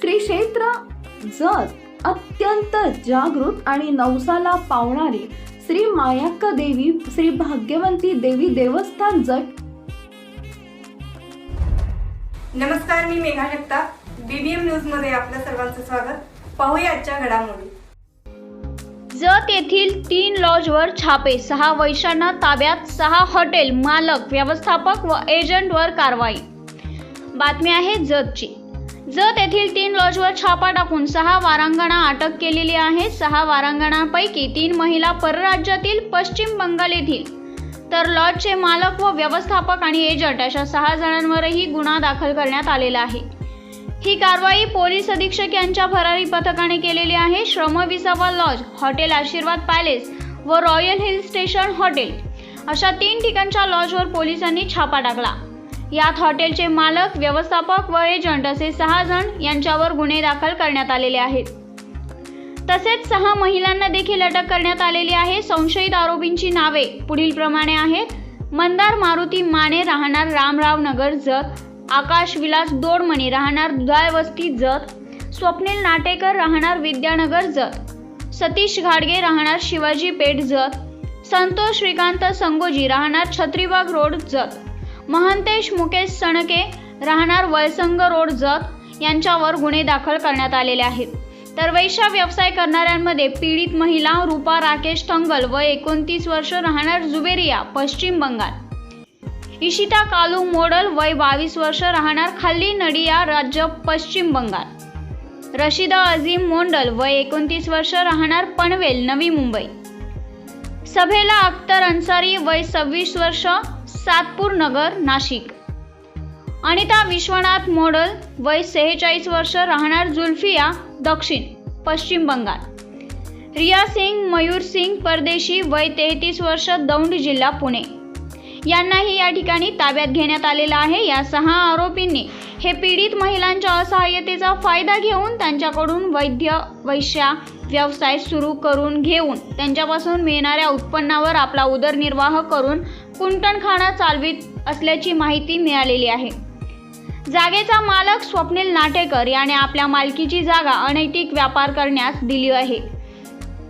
श्री क्षेत्र जत अत्यंत जागृत आणि नवसाला पावणारी श्री मायाक्का देवी श्री भाग्यवंती देवी देवस्थान जट नमस्कार मी मेघा जगताप. बीबीएम न्यूजमध्ये आपल्या सर्वांचं स्वागत. पाहूया आजच्या घडामोडी. जत येथील तीन लॉजवर छापे सहा वैशांना ताब्यात सहा हॉटेल मालक व्यवस्थापक व एजंटवर कारवाई. बातमी आहे जतची. जत येथील तीन लॉजवर छापा टाकून सहा वारांगणा अटक केलेली आहे. सहा वारांगणांपैकी तीन महिला परराज्यातील पश्चिम बंगाल येथील. तर लॉजचे मालक व व्यवस्थापक आणि एजंट अशा सहा जणांवरही गुन्हा दाखल करण्यात आलेला आहे. ही कारवाई पोलीस अधीक्षक यांच्या भरारी पथकाने केलेली आहे. Shram Visava lodge hotel Ashirwad palace व रॉयल हिल स्टेशन हॉटेल अशा तीन ठिकाणच्या लॉजवर पोलिसांनी छापा टाकला. यात हॉटेलचे मालक व्यवस्थापक व एजंट असे सहा जण यांच्यावर गुन्हे दाखल करण्यात आलेले आहेत. तसेच सहा महिलांना देखील अटक करण्यात आलेली आहे. संशयित आरोपींची नावे पुढील प्रमाणे आहेत. मंदार मारुती माने राहणार रामराव नगर जत. आकाश विलास दोडमणी राहणार दुधाळवस्ती जत. स्वप्नील नाटेकर राहणार विद्यानगर जत. सतीश घाडगे राहणार शिवाजी पेठ जत. संतोष श्रीकांत संगोजी राहणार छत्रीबाग रोड जत. महंतेश मुकेश सणके राहणार वळसंग रोड जत यांच्यावर गुन्हे दाखल करण्यात आलेले आहेत. तर वैशा व्यवसाय करणाऱ्यांमध्ये पीडित महिला रूपा राकेश टंगल व एकोणतीस वर्ष राहणार जुबेरिया पश्चिम बंगाल. इशिता कालू मोडल वय बावीस वर्ष राहणार खाल्ली नडिया राज्य पश्चिम बंगाल. रशिदा अझीम मोंडल वय एकोणतीस वर्ष राहणार पनवेल नवी मुंबई. सभेला अख्तर अन्सारी वय सव्वीस वर्ष सातपूर नगर नाशिक. अनिता विश्वनाथ मॉडल वय सेहेचाळीस वर्ष राहणार जुल्फिया दक्षिण पश्चिम बंगाल. रिया सिंग मयूर सिंग परदेशी वय तेहतीस वर्ष दौंड जिल्हा पुणे. यांनाही या ठिकाणी ताब्यात घेण्यात आलेलं आहे. या सहा आरोपींनी हे पीडित महिलांच्या असहाय्यतेचा फायदा घेऊन त्यांच्याकडून वैद्य वैश्या व्यवसाय सुरू करून घेऊन त्यांच्यापासून मिळणाऱ्या उत्पन्नावर आपला उदरनिर्वाह करून कुंटणखाना चालवित असल्याची माहिती मिळालेली आहे. जागेचा मालक स्वप्नील नाटेकर याने आपल्या मालकीची जागा अनैतिक व्यापार करण्यास दिली आहे.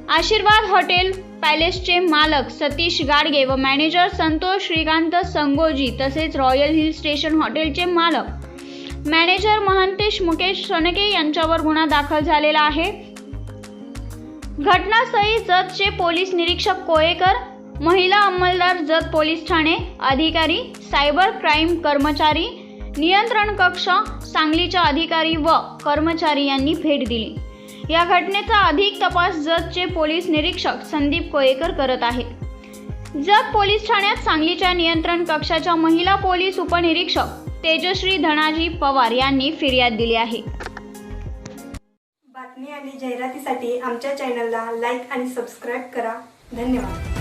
आशीर्वाद हॉटेल पॅलेसचे मालक सतीश गाडगे व मॅनेजर संतोष श्रीकांत संगोजी तसेच रॉयल हिल स्टेशन हॉटेलचे मालक मॅनेजर महंतेश मुकेश सनके यांच्यावर गुन्हा दाखल झालेला आहे. घटनास्थळी जतचे पोलीस निरीक्षक कोळेकर महिला अंमलदार जत पोलीस ठाणे अधिकारी सायबर क्राईम कर्मचारी नियंत्रण कक्ष सांगलीच्या अधिकारी व कर्मचारी यांनी भेट दिली. या घटनेचा अधिक तपास जतचे पोलीस निरीक्षक संदीप कोळेकर करत आहेत. जत पोलीस ठाण्यात सांगलीच्या नियंत्रण कक्षाच्या महिला पोलीस उपनिरीक्षक तेजश्री धनाजी पवार यांनी फिर्याद दिली आहे. बातमी आणि जाहिरातीसाठी आमच्या चॅनलला लाईक आणि सबस्क्राईब करा. धन्यवाद.